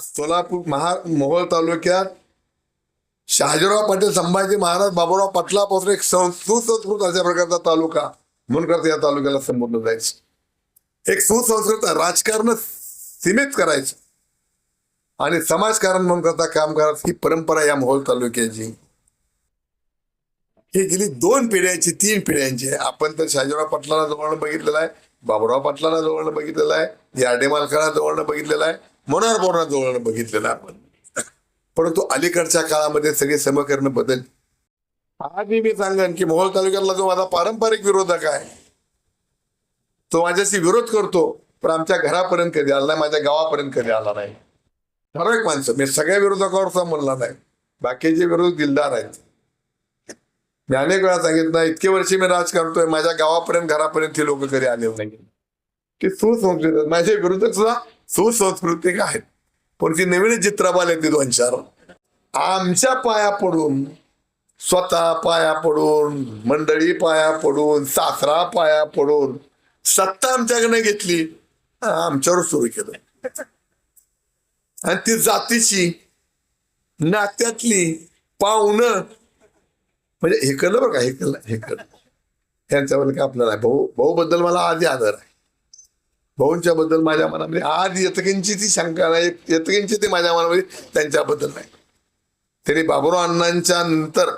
सोलापूर महा मोहोळ तालुक्यात शहाजीराव पाटील संभाजी महाराज बाबूराव पाटलापासून एक सुसंस्कृत अशा प्रकारचा तालुका म्हणून करता या तालुक्याला संबोधलं जायचं. एक सुसंस्कृत राजकारण सीमित करायचं. आणि समाजकारण म्हणून करता काम करायचं ही परंपरा या मोहोळ तालुक्याची. हे गेली दोन पिढ्यांची तीन पिढ्यांची. आहे आपण तर शहाजीराव पाटलाला जवळनं बघितलेलं आहे बाबूराव पाटलाला जवळनं बघितलेलं आहे यार्डे मालकाला जवळनं बघितलेलं आहे. मनोहर बोरणा जवळ बघितलेलं आपण. परंतु अलीकडच्या काळामध्ये सगळे समकरण बदल. आधी मी सांगेन की मोहोळ तालुक्यातला जो माझा पारंपरिक विरोधक आहे तो माझ्याशी विरोध करतो पण आमच्या घरापर्यंत कधी आला नाही माझ्या गावापर्यंत कधी आला नाही. ठराविक माणसं मी सगळ्या विरोधकावर असं म्हणला नाही. बाकीचे विरोध दिलदार आहेत मी अनेक वेळा सांगितलं इतके वर्ष मी राज करतोय माझ्या गावापर्यंत घरापर्यंत हे लोक कधी आले नाही ते सुसंस्कृत माझे विरोधक सुद्धा सुसंस्कृतिक आहेत. पण ती नवीन चित्रपाल येते दोन चार. आमच्या पाया पडून स्वतः पाया पडून मंडळी पाया पडून सासरा पाया पडून सत्ता आमच्याकडे घेतली. आमच्यावर सुरू केलं. आणि ती जातीची नात्यातली पाहुणं म्हणजे हे कळलं बघा हे कळलं हे कळलं. त्यांच्याबद्दल काय आपल्याला भाऊ भाऊ बद्दल मला आधी आदर आहे. भाऊंच्या बद्दल माझ्या मनामध्ये आज यतकिंची ती शंका नाही यतकिंची ती माझ्या मनामध्ये त्यांच्याबद्दल नाही. त्यांनी बाबुराव अण्णांच्या नंतर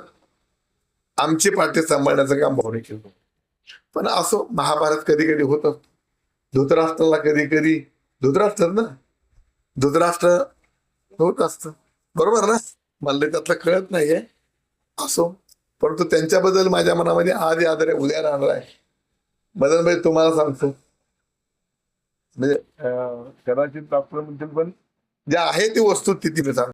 आमची पार्टी सांभाळण्याचं काम भाऊने केलं. पण असो महाभारत कधी कधी होत. धृतराष्ट्राला कधी कधी धृतराष्ट्र ना? धृतराष्ट्र होत असतं. बरोबर ना? मला त्यातलं कळत नाहीये. असो. परंतु त्यांच्याबद्दल माझ्या मनामध्ये आधी आदर उद्या राहणार आहे. मदन भाई तुम्हाला सांगतो. म्हणजे कदाचित डॉक्टर म्हणतील पण जे आहे ती वस्तू तिथे मी सांगतो